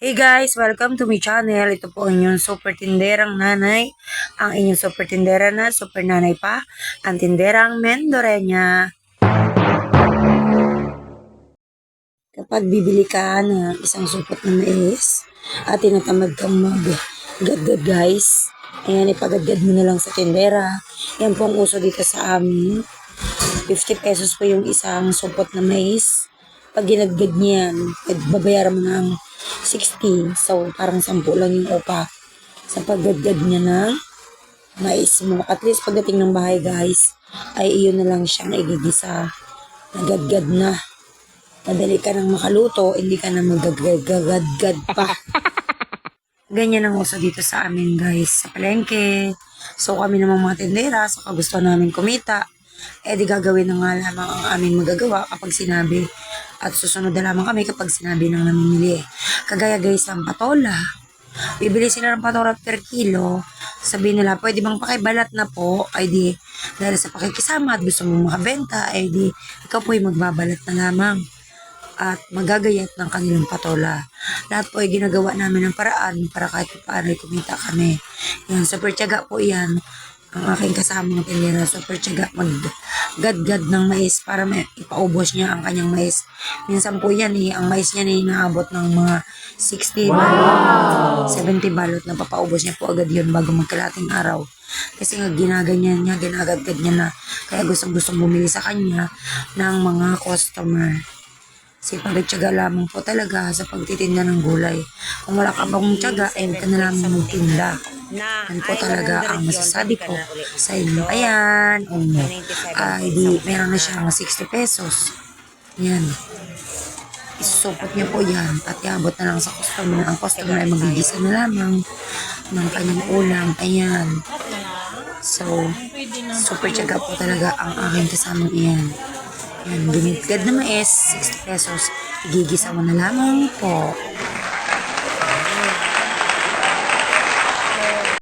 Hey guys, welcome to my channel. Ito po ang inyong super tinderang nanay. Ang inyong super tindera na, super nanay pa. Ang tinderang Mendorenya. Kapag bibili ka ng isang supot na mais at tinatamad kang mag-gadgad guys, ayan, ipagadgad mo na lang sa tindera. Yan po ang uso dito sa amin. 50 pesos po yung isang supot na mais. Pag ginagad niyan, babayaran mo ng 60. So, parang 10 lang yung upa sa paggadgad niya ng mais mo. At least pagdating ng bahay guys, ay iyon na lang siyang igigisa. Nagadgad na. Madali ka nang makaluto, hindi ka na magagadgad pa. Ganyan ang uso dito sa amin guys, sa palengke. So kami namang mga tindera, sa gusto namin kumita, eh di gagawin na nga lamang ang aming magagawa kapag sinabi. At susunod na lamang kami kapag sinabi ng namimili. Kagaya guys ng patola. Bibili sila ng patola per kilo. Sabihin nila, pwede bang pakibalat na po? Ay di, dahil sa pakikisama at gusto mong makabenta, ay di, ikaw po yung magbabalat na lamang at magagayat ng kanilang patola. Lahat po ay ginagawa namin ng paraan para kahit paano ay kumita kami. Yan, super tiyaga po yan. Ang aking kasamang tindera, super tiyaga mag-gadgad ng mais para may ipaubos niya ang kanyang mais. Minsan po yan eh, ang mais niya ay naabot ng mga 60 balot, 70 balot na papaubos niya po agad yun bago magkalating araw. Kasi nga ginaganyan niya, ginagadgad niya na. Kaya gustong-gustong bumili sa kanya ng mga customer. Kasi pagtyaga lamang po talaga sa pagtitinda ng gulay. Kung wala ka pang tyaga, ay huwag ka na lamang magtinda. Na Yan po talaga ang masasabi ko sa inyo. Ayan. Um, 97 ay di, meron na siyang 60 pesos. Yan. Isusupot niya po yan at iabot na lang sa customer. Ang customer ay magigisa na lamang ng kanyang ulam. Ayan. So, super tiyaga po talaga ang aking kasamang iyan. Yan, ginitgad na mais, 60 pesos. Igigisa mo na lamang po.